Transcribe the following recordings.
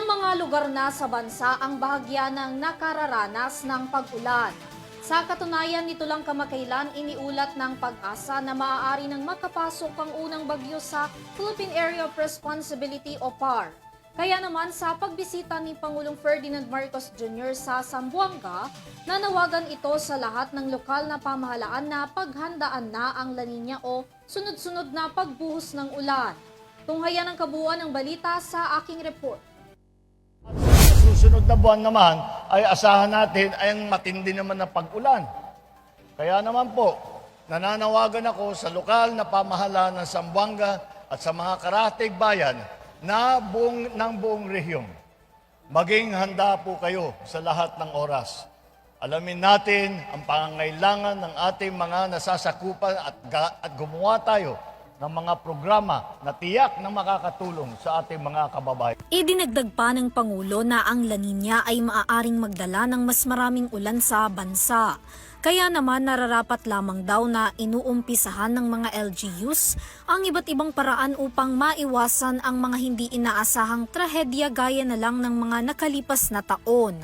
Ilang mga lugar na sa bansa ang bahagya ng nakararanas ng pag-ulan. Sa katunayan nito lang kamakailan iniulat ng pag-asa na maaari nang makapasok ang unang bagyo sa Philippine Area of Responsibility o PAR. Kaya naman sa pagbisita ni Pangulong Ferdinand Marcos Jr. sa Sambuanga, nanawagan ito sa lahat ng lokal na pamahalaan na paghandaan na ang La Nina o sunod-sunod na pagbuhos ng ulan. Tunghayan ang kabuuan ng balita sa aking report. Susunod na buwan naman ay asahan natin ay ang matindi naman na pag-ulan. Kaya naman po, nananawagan ako sa lokal na pamahalaan ng Sambuanga at sa mga karatig bayan na buong, ng buong rehiyon. Maging handa po kayo sa lahat ng oras. Alamin natin ang pangangailangan ng ating mga nasasakupan at, ga- at gumawa tayo ng mga programa na tiyak na makakatulong sa ating mga kababayan. Idinagdag pa ng Pangulo na ang La Nina ay maaaring magdala ng mas maraming ulan sa bansa. Kaya naman nararapat lamang daw na inuumpisahan ng mga LGUs ang iba't ibang paraan upang maiwasan ang mga hindi inaasahang trahedya gaya na lang ng mga nakalipas na taon.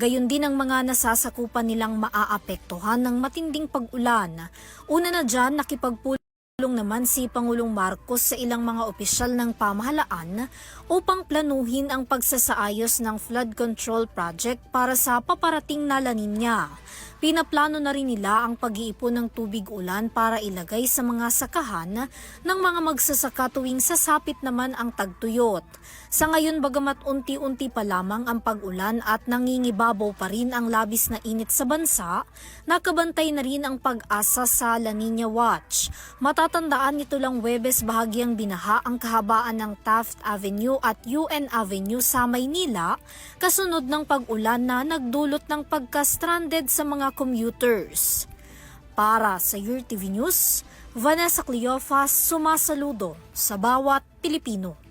Gayon din ang mga nasasakupan nilang maaapektuhan ng matinding pag-ulan. Una na dyan, nakipagpulong Tulong naman si Pangulong Marcos sa ilang mga opisyal ng pamahalaan upang planuhin ang pagsasaayos ng flood control project para sa paparating na La Nina. Pinaplano na rin nila ang pag-iipon ng tubig ulan para ilagay sa mga sakahan ng mga magsasaka tuwing sasapit naman ang tagtuyot. Sa ngayon bagamat unti-unti pa lamang ang pag-ulan at nangingibabaw pa rin ang labis na init sa bansa, nakabantay na rin ang pag-asa sa La Nina Watch. Matatandaan nito lang Webes bahagyang binaha ang kahabaan ng Taft Avenue at UN Avenue sa Maynila kasunod ng pag-ulan na nagdulot ng pagka-stranded sa mga commuters. Para sa Your TV News, Vanessa Cleofas sumasaludo sa bawat Pilipino.